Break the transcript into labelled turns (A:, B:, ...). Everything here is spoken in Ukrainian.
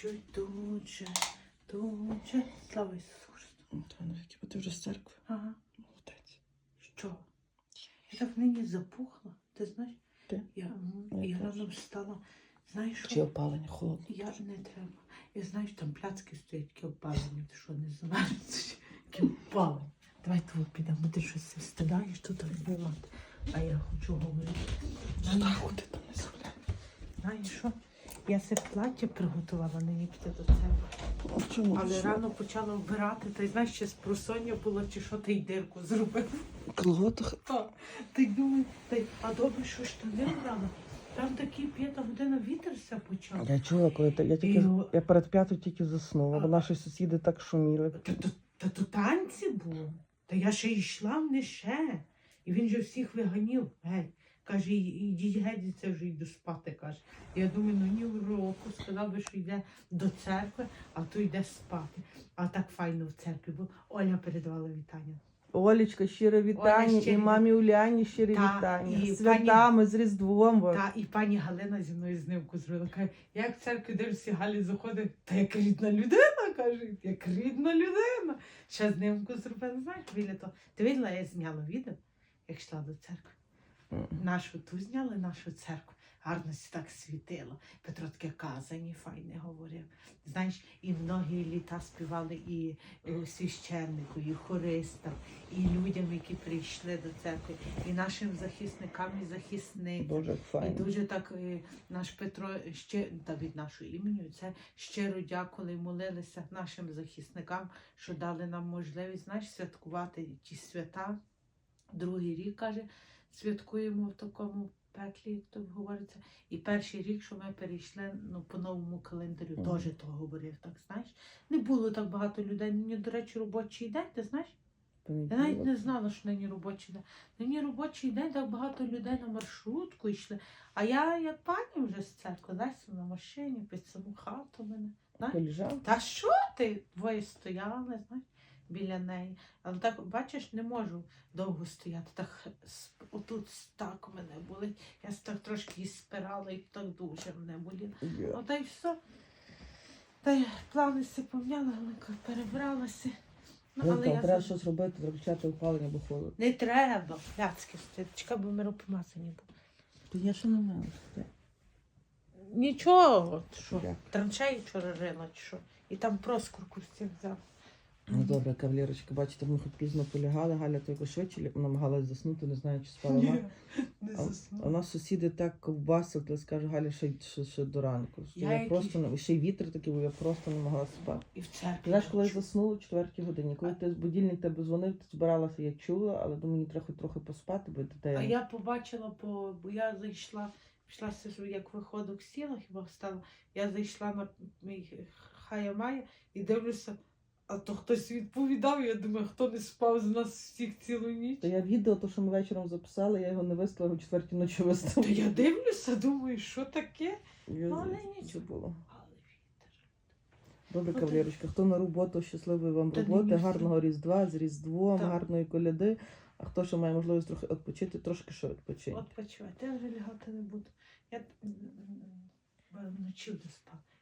A: чуть тут же, тут же. Слава Ісусу Христу.
B: Ну, Та ну бо ти вже з церкви.
A: Ага.
B: Молодець.
A: Що? Я так нині запухла, ти знаєш?
B: Ти?
A: Я,
B: Я
A: я
B: теж.
A: рано встала. Знаєш
B: Чи опалення холодно?
A: Я не треба. Я знаю, що там пляцки стоять, які опалені, ти що не знаєш, які опалені. Давай тут підемо, ти щось встидаєш тут розбивати. А я хочу говорити.
B: Там не.
A: Знаєш що? Я це плаття приготувала нині піти до церкви.
B: В чому?
A: Але рано почала вбирати, та й знаєш, ще з просоння було, чи що ти й дирку зробив.
B: Колготах.
A: Так. Ти думай, та й, а добре, що штани брала. Там такий п'ята година вітер все почав.
B: Я чула, коли ти, я тільки
A: І-
B: я перед п'ятою тільки заснула, бо наші сусіди так шуміли.
A: Та, та, та то танці було. Та я ще йшла не ще. І він же всіх виганів. Геть. Каже, «І- ідіть геть, це вже йду спати. каже. Я думаю, ну ні в року сказав би, що йде до церкви, а то йде спати. А так файно в церкві було. Оля передавала вітання.
B: Олічка, щире вітання,
A: щире
B: і мамі Уляні щире
A: Та,
B: вітання.
A: і
B: святами, з Різдвом. вас.
A: Та і пані Галина зі мною знимку зробила. Каже, як в церкві дивишся, Галі заходить, та як рідна людина, каже, як рідна людина. Ще знимку зробила, знаєш, біля того. Ти виділа, я зняла відео, як йшла до церкви. Нашу ту зняли, нашу церкву. Гарно так світило. Петро таке казані, файне говорив. Знаєш, і многі літа співали і е, священнику, і хористам, і людям, які прийшли до церкви, і нашим захисникам і захисницям.
B: Дуже як
A: І дуже так е, наш Петро ще та від нашого імені це щиро дякували молилися нашим захисникам, що дали нам можливість знаєш, святкувати ті свята. Другий рік каже, святкуємо в такому пеклі, як то говориться. І перший рік, що ми перейшли ну, по новому календарю,
B: Мгм.
A: теж то говорив, так знаєш. Не було так багато людей. Нині, до речі, робочий день, ти знаєш? Я навіть не знала, що нині робочий день. Нині робочий день, так багато людей на маршрутку йшли. А я, як пані вже з церкви, Леся на машині, під саму хату мене. знаєш. Та що ти? Двоє стояли, знаєш, біля неї. Але так, бачиш, не можу довго стояти. Так отут так мене болить. Я так трошки і спирала, і так дуже мене боліло.
B: Я.
A: О, та й все. Та й плани поміняла, але перебралася. Ну,
B: Ну,
A: але
B: там
A: я
B: треба щось робити, треба опалення, бо холодно.
A: не треба, пляцки. Чекай, бо миропомазані були.
B: То я ще не маю.
A: Нічого, що?
B: Як?
A: Траншеї вчора рила, чи що? І там проскурку всіх взяв.
B: Ну добре, кавалерочка, бачите, ми хоч пізно полягали, Галя тільки швидше намагалась заснути, не знаю, чи спала вона.
A: не
B: А, а у нас сусіди так ковбасили, скаже Галя, ще, ще, ще до ранку. Що
A: Я
B: Я,
A: який-
B: просто ще й вітер такий, був, я просто не могла спати.
A: І в церкві.
B: Знаєш, коли я заснула в четвертій годині, коли ти будильник тебе дзвонив, ти збиралася, я чула, але думаю, мені треба хоч трохи поспати, бо дітей.
A: А я побачила, по, бо я зайшла, пішла сижу, як виходок сіла, хіба встала. Я зайшла на мій хая має і дивлюся, а то хтось відповідав, я думаю, хто не спав з нас всіх цілу ніч.
B: То я відео, то, що ми вечором записали, я його не виставила, в четвертій ночі
A: То я дивлюся, думаю, що таке?
B: Я-
A: але нічого.
B: було.
A: Але вітер.
B: Добре,
A: Ну,
B: кавалерочка, хто на роботу, щасливої вам
A: Та
B: роботи, гарного Різдва, з Різдвом,
A: Так.
B: гарної коляди. А хто ще має можливість трохи відпочити, трошки що відпочинь.
A: От почувати, я вже лягати не буду. Я м, м, м, вночі буду спати.